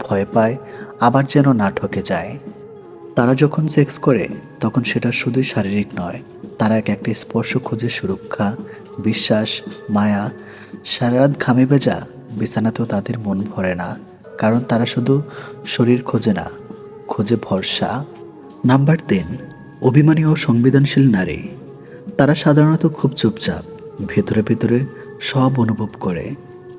ভয় পায়, আবার যেন না ঠকে যায়। তারা যখন সেক্স করে, তখন সেটা শুধুই শারীরিক নয়, তারা এক একটা স্পর্শ খোঁজে সুরক্ষা, বিশ্বাস, মায়া, সারা রাত ঘামে ভেজা, বিছানাতেও তাদের মন ভরে না, কারণ তারা শুধু শরীর খোঁজে না, খোঁজে ভরসা। নাম্বার তিন, অভিমানী ও সংবেদনশীল নারী। তারা সাধারণত খুব চুপচাপ, ভেতরে ভেতরে সব অনুভব করে।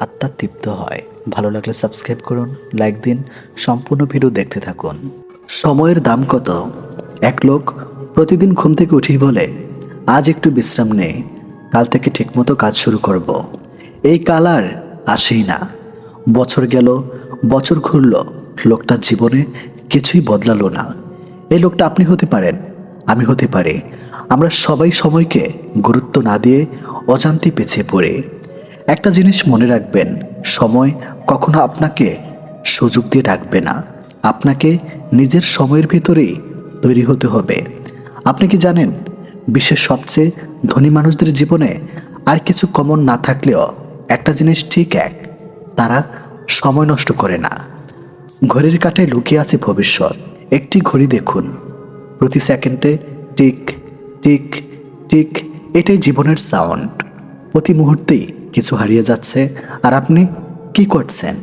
আত্মা তৃপ্ত হয়। ভালো লাগলে সাবস্ক্রাইব করুন, লাইক দিন, সম্পূর্ণ ভিডিও দেখতে থাকুন। সময়ের দাম কত? এক লোক প্রতিদিন ঘুম থেকে উঠেই বলে, আজ একটু বিশ্রাম নে, কাল থেকে ঠিকমতো কাজ শুরু করব। এই কাল আর আসেই না। বছর গেল, বছর ঘুরল, লোকটার জীবনে কিছুই বদলালো না। এই লোকটা আপনি হতে পারেন, আমি হতে পারি। আমরা সবাই সময়কে গুরুত্ব না দিয়ে অজান্তে পেছিয়ে পড়ে। একটা জিনিস মনে রাখবেন, সময় কখনো আপনাকে সুযোগ দিয়ে ডাকবে না। আপনাকে নিজের সময়ের ভিতরেই তৈরি হতে হবে। আপনি কি জানেন, বিশ্বের সবচেয়ে ধনী মানুষদের জীবনে আর কিছু কমন না থাকলেও একটা জিনিস ঠিক এক, তারা সময় নষ্ট করে না। ঘড়ির কাঁটায় লুকিয়ে আছে ভবিষ্যৎ। একটি ঘড়ি দেখুন। প্রতি সেকেন্ডে টিক টিক টিক, এটাই জীবনের সাউন্ড প্রতি মুহূর্তেই কিছু হারিয়ে যাচ্ছে। আর আপনি কি করছেন?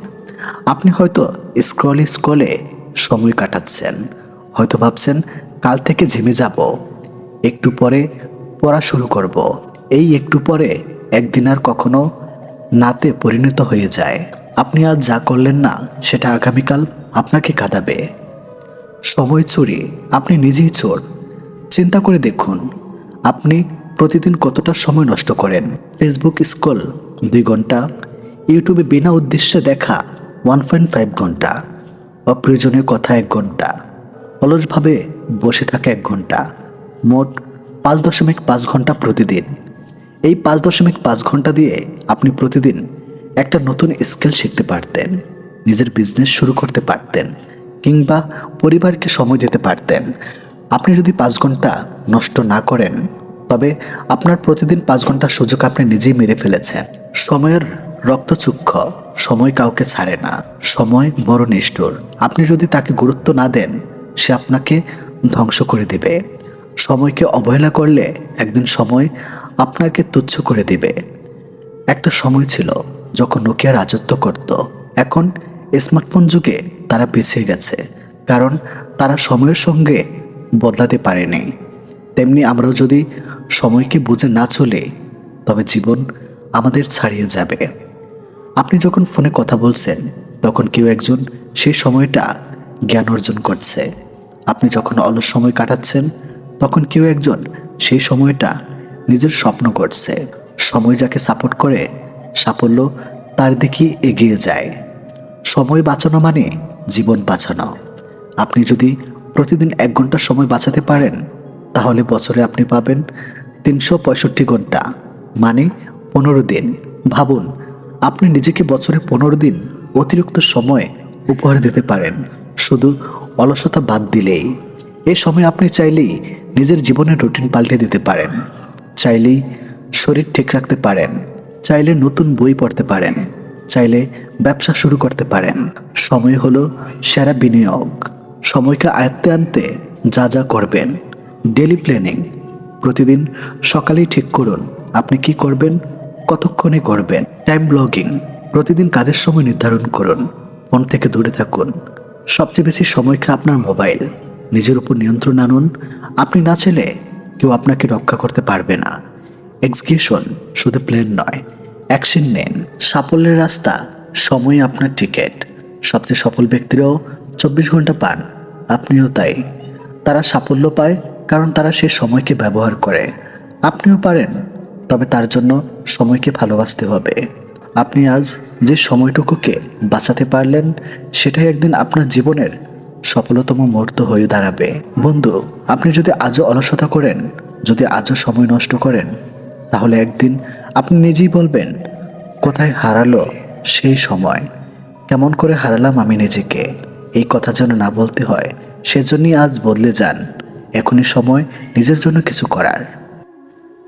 আপনি হয়তো স্ক্রলে স্ক্রলে সময় কাটাচ্ছেন। হয়তো ভাবছেন, কাল থেকে ঝিমে যাব। একটু পরে পড়া শুরু করব। এই একটু পরে একদিন আর কখনো নাতে পরিণত হয়ে যায়। আপনি আজ যা করলেন না, সেটা আগামীকাল আপনাকে কাঁদাবে। সময় চুরি, আপনি নিজেই চোর। চিন্তা করে দেখুন, আপনি প্রতিদিন কতটা সময় নষ্ট করেন? ফেসবুক স্কল দুই ঘণ্টা। ইউটিউবে বিনা উদ্দেশ্যে দেখা ওয়ান পয়েন্ট ফাইভ ঘণ্টা। অপ্রয়োজনীয় কথা এক ঘণ্টা। অলসভাবে বসে থাকা এক ঘণ্টা। মোট পাঁচ দশমিক পাঁচ ঘণ্টা প্রতিদিন। এই পাঁচ দশমিক পাঁচ ঘণ্টা দিয়ে আপনি প্রতিদিন একটা নতুন স্কিল শিখতে পারতেন, নিজের বিজনেস শুরু করতে পারতেন, কিংবা পরিবারকে সময় দিতে পারতেন। আপনি যদি পাঁচ ঘণ্টা নষ্ট না করেন তবে আপনার প্রতিদিন পাঁচ ঘণ্টা সুযোগ আপনি নিজেই মেরে ফেলেছেন সময়ের রক্তচুক্ষ সময় কাউকে ছাড়ে না, সময় বড় নিষ্ঠুর। আপনি যদি তাকে গুরুত্ব না দেন, সে আপনাকে ধ্বংস করে দিবে। সময়কে অবহেলা করলে একদিন সময় আপনাকে তুচ্ছ করে দিবে। একটা সময় ছিল যখন নোকিয়া রাজত্ব করত। এখন স্মার্টফোন যুগে তারা পিছিয়ে গেছে, কারণ তারা সময়ের সঙ্গে বদলাতে পারেনি। তেমনি আমরাও যদি সময়কে বুঝে না চলে, তবে জীবন আমাদের ছাড়িয়ে যাবে। আপনি যখন ফোনে কথা বলছেন, তখন কেউ একজন সেই সময়টা জ্ঞান অর্জন করছে। আপনি যখন অলস সময় কাটাচ্ছেন, তখন কেউ একজন সেই সময়টা নিজের স্বপ্ন করছে। সময় যাকে সাপোর্ট করে, সাফল্য তার দিকে এগিয়ে যায়। সময় বাঁচানো মানে জীবন বাঁচানো। আপনি যদি প্রতিদিন এক ঘণ্টা সময় বাঁচাতে পারেন তাহলে বছরে আপনি পাবেন তিনশো পঁয়ষট্টি ঘণ্টা। মানে পনেরো দিন। ভাবুন, আপনি নিজেকে বছরে পনেরো দিন অতিরিক্ত সময় উপহার দিতে পারেন। শুধু অলসতা বাদ দিলেই। এ সময় আপনি চাইলেই নিজের জীবনের রুটিন পাল্টে দিতে পারেন। চাইলেই শরীর ঠিক রাখতে পারেন। চাইলে নতুন বই পড়তে পারেন। চাইলে ব্যবসা শুরু করতে পারেন। সময় হলো সেরা বিনিয়োগ। সময়কে আয়ত্তে আনতে যা যা করবেন। Daily planning. প্রতিদিন সকালেই ঠিক করুন, আপনি কি করবেন, কতক্ষণে করবেন। টাইম ব্লগিং, প্রতিদিন কাজের সময় নির্ধারণ করুন ফোন থেকে দূরে থাকুন। সবচেয়ে বেশি সময় খায় আপনার মোবাইল। নিজের উপর নিয়ন্ত্রণ আনুন, আপনি না চাইলে কেউ আপনাকে রক্ষা করতে পারবে না। এক্সিকিউশন শুধু প্ল্যান নয়, অ্যাকশন নেন। সাফল্যের রাস্তা, সময় আপনার টিকিট। সবচেয়ে সফল ব্যক্তিরাও চব্বিশ ঘণ্টা পান, আপনিও তাই। তারা সাফল্য পায় কারণ তারা সে সময়কে ব্যবহার করে। আপনিও পারেন, তবে তার জন্য সময়কে ভালোবাসতে হবে। আপনি আজ যে সময়টুকুকে বাঁচাতে পারলেন, সেটাই একদিন আপনার জীবনের সফলতম মুহূর্ত হয়ে দাঁড়াবে। বন্ধু, আপনি যদি আজও অলসতা করেন, যদি আজও সময় নষ্ট করেন, তাহলে একদিন আপনি নিজেই বলবেন, কোথায় হারালো সেই সময়? কেমন করে হারালাম আমি নিজেকে? এই কথা যেন না বলতে হয়। সেজন্যই আজ বদলে যান। এখনই সময় নিজের জন্য কিছু করার।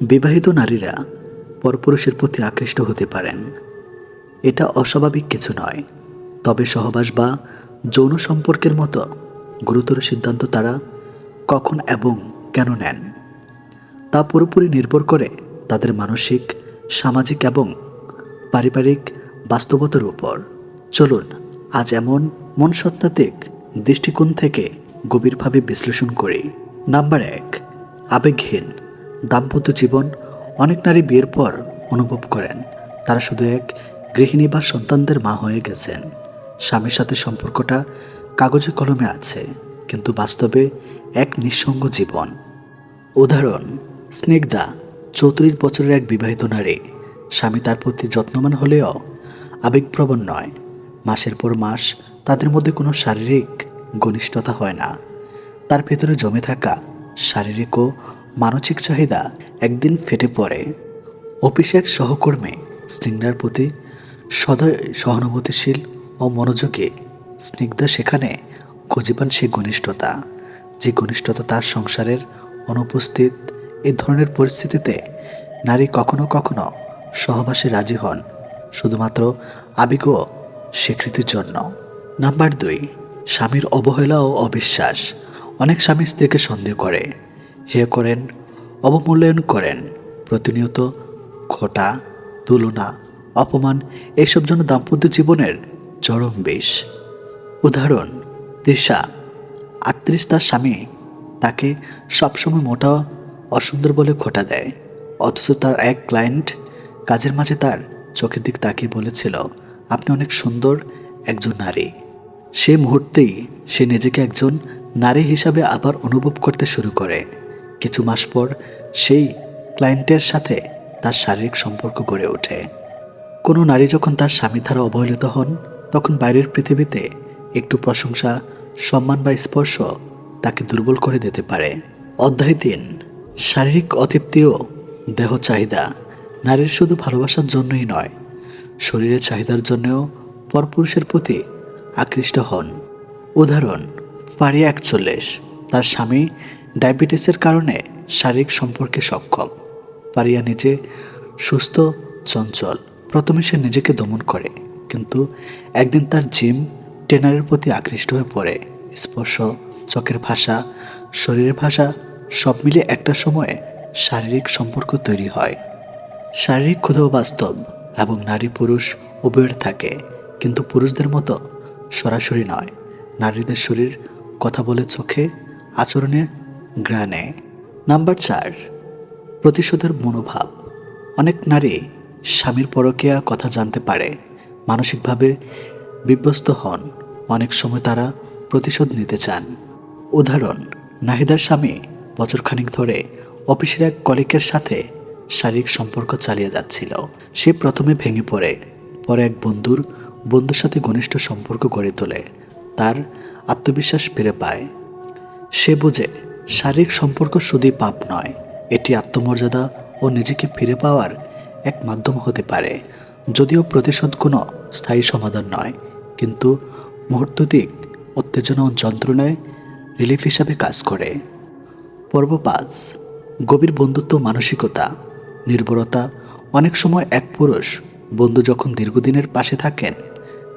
বিবাহিত নারীরা পরপুরুষের প্রতি আকৃষ্ট হতে পারেন। এটা অস্বাভাবিক কিছু নয়। তবে সহবাস বা যৌন সম্পর্কের মতো গুরুতর সিদ্ধান্ত তারা কখন এবং কেন নেন? তা পুরোপুরি নির্ভর করে তাদের মানসিক, সামাজিক এবং পারিবারিক বাস্তবতার উপর। চলুন, আজ এমন মনসত্ত্বাত্ত্বিক দৃষ্টিকোণ থেকে গভীরভাবে বিশ্লেষণ করি। নাম্বার এক, আবেগহীন। দাম্পত্য জীবন অনেক নারী বিয়ের পর অনুভব করেন। তারা শুধু এক গৃহিণী বা সন্তানদের মা হয়ে গেছেন। স্বামীর সাথে সম্পর্কটা কাগজে কলমে আছে, কিন্তু বাস্তবে এক নিঃসঙ্গ জীবন। উদাহরণ, স্নিগ্ধা, চৌত্রিশ বছরের এক বিবাহিত নারী। স্বামী তার প্রতি যত্নবান হলেও আবেগপ্রবণ নয়। মাসের পর মাস তাদের মধ্যে কোনো শারীরিক ঘনিষ্ঠতা হয় না। তার ভেতরে জমে থাকা শারীরিক ও মানসিক চাহিদা একদিন ফেটে পড়ে। অফিসে এক সহকর্মী স্নিগ্ধার প্রতি সদয় সহানুভূতিশীল ও মনোযোগী স্নিগ্ধা, সেখানে খুঁজে পান সেই ঘনিষ্ঠতা। যে ঘনিষ্ঠতা তার সংসারের অনুপস্থিত এই ধরনের পরিস্থিতিতে নারী কখনো কখনো সহবাসে রাজি হন, শুধুমাত্র আবেগ স্বীকৃতির জন্য। নাম্বার দুই, স্বামীর অবহেলা ও অবিশ্বাস। অনেক স্বামী স্ত্রীকে সন্দেহ করে, হে করেন, অবমূল্যায়ন করেন, প্রতিনিয়ত খোটা তুলনা, অপমান এইসব জন্য দাম্পত্য জীবনের চরম বিষ। উদাহরণ, তৃষা, আটত্রিশ তার স্বামী তাকে সবসময় মোটা, অসুন্দর বলে খোটা দেয়। অথচ তার এক ক্লায়েন্ট কাজের মাঝে তার চোখের দিক তাকিয়ে বলেছিল, আপনি অনেক সুন্দর একজন নারী। সে মুহূর্তেই সে নিজেকে একজন নারী হিসাবে আবার অনুভব করতে শুরু করে। কিছু মাস পর সেই ক্লায়েন্টের সাথে তার শারীরিক সম্পর্ক গড়ে ওঠে। কোনো নারী যখন তার স্বামী দ্বারা অবহেলিত হন, তখন বাইরের পৃথিবীতে একটু প্রশংসা, সম্মান বা স্পর্শ তাকে দুর্বল করে দিতে পারে। অধ্যায় তিন, শারীরিক অতৃপ্তি ও দেহ চাহিদা। নারীর শুধু ভালোবাসার জন্যই নয়, শরীরের চাহিদার জন্যও পরপুরুষের প্রতি আকৃষ্ট হন। উদাহরণ পারিয়া একচল্লিশ, তার স্বামী ডায়াবেটিসের কারণে শারীরিক সম্পর্কে সক্ষম। পারিয়া নিজে সুস্থ, চঞ্চল। প্রথমে সে নিজেকে দমন করে, কিন্তু একদিন তার জিম ট্রেনারের প্রতি আকৃষ্ট হয়ে পড়ে। স্পর্শ, চোখের ভাষা, শরীরের ভাষা, সব মিলে একটা সময়ে শারীরিক সম্পর্ক তৈরি হয়। শারীরিক ক্ষুধাও বাস্তব এবং নারী পুরুষ উভয়ের থাকে। কিন্তু পুরুষদের মতো সরাসরি নয়। নারীদের শরীর, কথা বলে চোখে, আচরণে গ্রানে নাম্বার চার, প্রতিশোধের মনোভাব। অনেক নারী স্বামীর পরকীয়া কথা জানতে পারে, মানসিকভাবে বিভ্যস্ত হন। অনেক সময় তারা প্রতিশোধ নিতে চান। উদাহরণ, নাহিদার স্বামী বছরখানিক ধরে অফিসের এক কলিকের সাথে শারীরিক সম্পর্ক চালিয়ে যাচ্ছিল। সে প্রথমে ভেঙে পড়ে। পরে এক বন্ধুর বন্ধুর সাথে ঘনিষ্ঠ সম্পর্ক গড়ে তোলে। তার আত্মবিশ্বাস ফিরে পায়। সে বুঝে, শারীরিক সম্পর্ক শুধুই পাপ নয়, এটি আত্মমর্যাদা ও নিজেকে ফিরে পাওয়ার এক মাধ্যম হতে পারে। যদিও প্রতিশোধ কোনো স্থায়ী সমাধান নয়, কিন্তু মুহূর্তদিক উত্তেজনা ও যন্ত্রণায় রিলিফ হিসাবে কাজ করে। পর্ব পাঁচ, গভীর বন্ধুত্ব মানসিকতা। নির্ভরতা, অনেক সময় এক পুরুষ বন্ধু যখন দীর্ঘদিনের পাশে থাকেন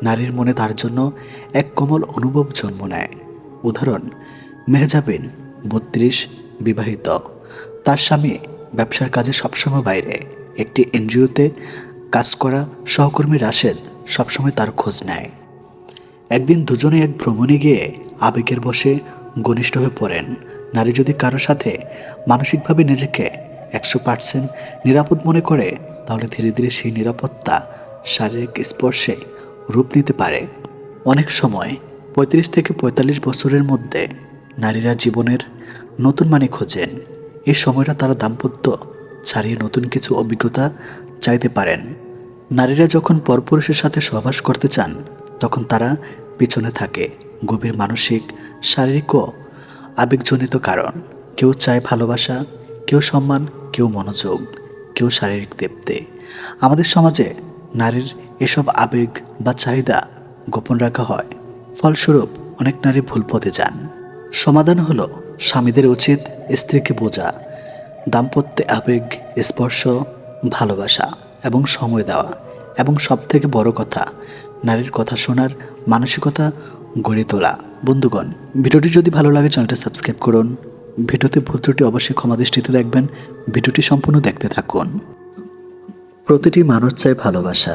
নারীর মনে তার জন্য এক কোমল অনুভব জন্ম নেয়। উদাহরণ মেহজাবিন বত্রিশ, বিবাহিত। তার স্বামী ব্যবসার কাজে সবসময় বাইরে। একটি এনজিওতে কাজ করা সহকর্মী রাশেদ সবসময় তার খোঁজ নেয়। একদিন দুজনে এক ভ্রমণে গিয়ে আবেগের বসে ঘনিষ্ঠ হয়ে পড়েন। নারী যদি কারও সাথে মানসিকভাবে নিজেকে একশো পার্সেন্ট নিরাপদ মনে করে, তাহলে ধীরে ধীরে সেই নিরাপত্তা শারীরিক স্পর্শে রূপ নিতে পারে। অনেক সময় পঁয়ত্রিশ থেকে পঁয়তাল্লিশ বছরের মধ্যে নারীরা জীবনের নতুন মানে খোঁজেন। এ সময়টা তারা দাম্পত্য ছাড়িয়ে নতুন কিছু অভিজ্ঞতা চাইতে পারেন। নারীরা যখন পরপুরুষের সাথে সহবাস করতে চান, তখন তারা পিছনে থাকে গভীর মানসিক, শারীরিক ও আবেগজনিত কারণ। কেউ চায় ভালোবাসা, কেউ সম্মান, কেউ মনোযোগ, কেউ শারীরিক দেবতে আমাদের সমাজে নারীর এসব আবেগ বা চাহিদা গোপন রাখা হয়। ফলস্বরূপ, অনেক নারী ভুল পথে যান। সমাধান হলো স্বামীদের উচিত স্ত্রীকে বোঝা, দাম্পত্যে আবেগ, স্পর্শ, ভালোবাসা এবং সময় দেওয়া এবং সবথেকে বড় কথা, নারীর কথা শোনার মানসিকতা গড়ে তোলা। বন্ধুগণ, ভিডিওটি যদি ভালো লাগে চ্যানেলটা সাবস্ক্রাইব করুন। ভিডিওতে ভুল ত্রুটি অবশ্যই ক্ষমা দৃষ্টিতে দেখবেন। ভিডিওটি সম্পূর্ণ দেখতে থাকুন। প্রতিটি মানুষ চায় ভালোবাসা।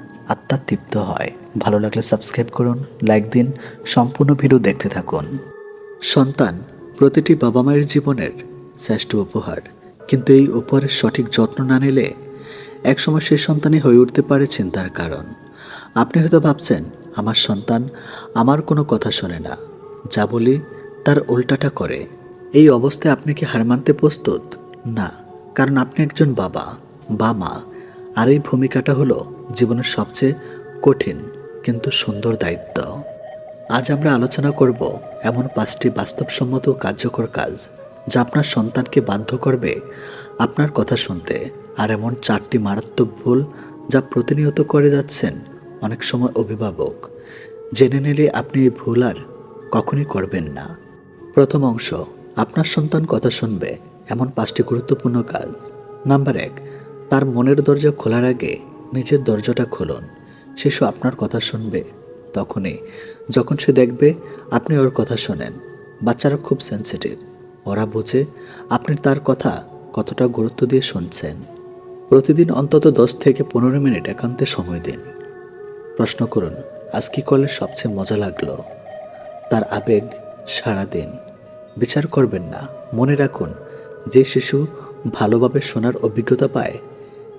আত্মা তৃপ্ত হয়। ভালো লাগলে সাবস্ক্রাইব করুন, লাইক দিন, সম্পূর্ণ ভিডিও দেখতে থাকুন। সন্তান, প্রতিটি বাবা মায়ের জীবনের শ্রেষ্ঠ উপহার। কিন্তু এই উপহারের সঠিক যত্ন না নিলে একসময় সেই সন্তানই হয়ে উঠতে পারে চিন্তার কারণ। আপনি হয়তো ভাবছেন, আমার সন্তান আমার কোনো কথা শোনে না। যা বলি তার উল্টাটা করে। এই অবস্থায় আপনি কি হার মানতে প্রস্তুত? না, কারণ আপনি একজন বাবা, বা মা। আর এই ভূমিকাটা হলো জীবনের সবচেয়ে কঠিন কিন্তু সুন্দর দায়িত্ব। আজ আমরা আলোচনা করব এমন পাঁচটি বাস্তবসম্মত কার্যকর কাজ যা আপনার সন্তানকে বাধ্য করবে আপনার কথা শুনতে, আর এমন চারটি মারাত্মক ভুল যা প্রতিনিয়ত করে যাচ্ছেন অনেক সময় অভিভাবক। জেনে নিলে আপনি এই ভুল আর কখনই করবেন না। প্রথম অংশ, আপনার সন্তান কথা শুনবে এমন পাঁচটি গুরুত্বপূর্ণ কাজ। নাম্বার এক তার মনের দরজা খোলার আগে নিজের দরজাটা খুলুন। শিশু আপনার কথা শুনবে। তখনই, যখন সে দেখবে আপনি ওর কথা শোনেন, বাচ্চারা খুব সেন্সিটিভ ওরা বোঝে আপনি তার কথা কতটা গুরুত্ব দিয়ে শুনছেন। প্রতিদিন অন্তত দশ থেকে পনেরো মিনিট একান্তে সময় দিন। প্রশ্ন করুন, আজ কি করলে সবচেয়ে মজা লাগল? তার আবেগ সারা দিন। বিচার করবেন না। মনে রাখুন, যে শিশু ভালোভাবে শোনার অভিজ্ঞতা পায়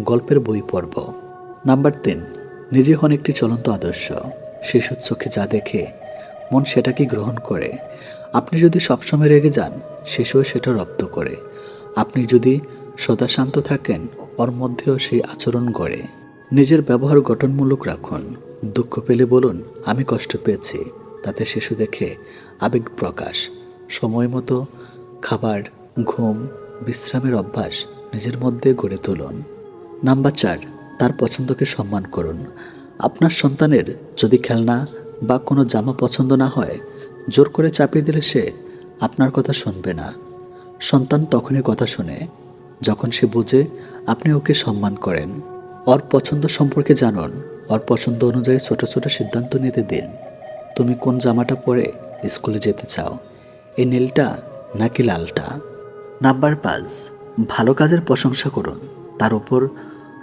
গল্পের বই পর্ব। নাম্বার তিন, নিজে হন একটি চলন্ত আদর্শ। শিশুর চোখে যা দেখে, মন সেটাকে গ্রহণ করে। আপনি যদি সবসময় রেগে যান শিশুও সেটা রপ্ত করে। আপনি যদি সদা শান্ত থাকেন, ওর মধ্যেও সেই আচরণ গড়ে। নিজের ব্যবহার গঠনমূলক রাখুন। দুঃখ পেলে বলুন, আমি কষ্ট পেয়েছি। তাতে শিশু দেখে, আবেগ প্রকাশ। সময় মতো খাবার, ঘুম, বিশ্রামের অভ্যাস নিজের মধ্যে গড়ে তুলুন। নাম্বার চার, তার পছন্দকে সম্মান করুন। আপনার সন্তানের যদি খেলনা বা কোনো জামা পছন্দ না হয়, জোর করে চাপিয়ে দিলে সে আপনার কথা শুনবে না। সন্তান তখনই কথা শুনে, যখন সে বুঝে আপনি ওকে সম্মান করেন। ওর পছন্দ সম্পর্কে জানুন। ওর পছন্দ অনুযায়ী ছোট ছোট সিদ্ধান্ত নিতে দিন। তুমি কোন জামাটা পরে স্কুলে যেতে চাও? এই নীলটা নাকি লালটা? নাম্বার পাঁচ, ভালো কাজের প্রশংসা করুন। তার উপর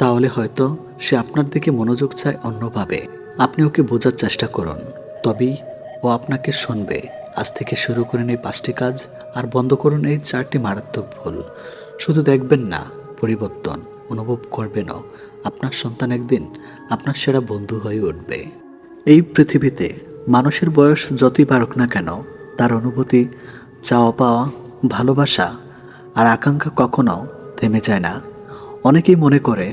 তাহলে হয়তো সে আপনার দিকে মনোযোগ চায় অন্যভাবে। আপনি ওকে বোঝার চেষ্টা করুন। তবেই ও আপনাকে শুনবে। আজ থেকে শুরু করেন এই পাঁচটি কাজ আর বন্ধ করুন এই চারটি মারাত্মক ভুল। শুধু দেখবেন না, পরিবর্তন অনুভব করবেনও। আপনার সন্তান একদিন আপনার সেরা বন্ধু হয়ে উঠবে। এই পৃথিবীতে মানুষের বয়স যতই বাড়ুক না কেন, তার অনুভূতি, চাওয়া পাওয়া, ভালোবাসা আর আকাঙ্ক্ষা কখনো থেমে যায় না। অনেকেই মনে করে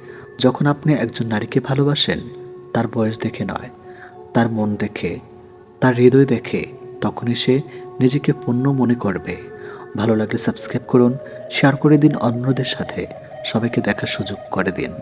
যখন আপনি একজন নারীকে ভালোবাসেন, তার বয়স দেখে নয়, তার মন দেখে, তার হৃদয় দেখে, তখনই সে নিজেকে পূর্ণ মনে করবে। ভালো লাগলে সাবস্ক্রাইব করুন, শেয়ার করে দিন অন্যদের সাথে। সবাইকে দেখার সুযোগ করে দিন।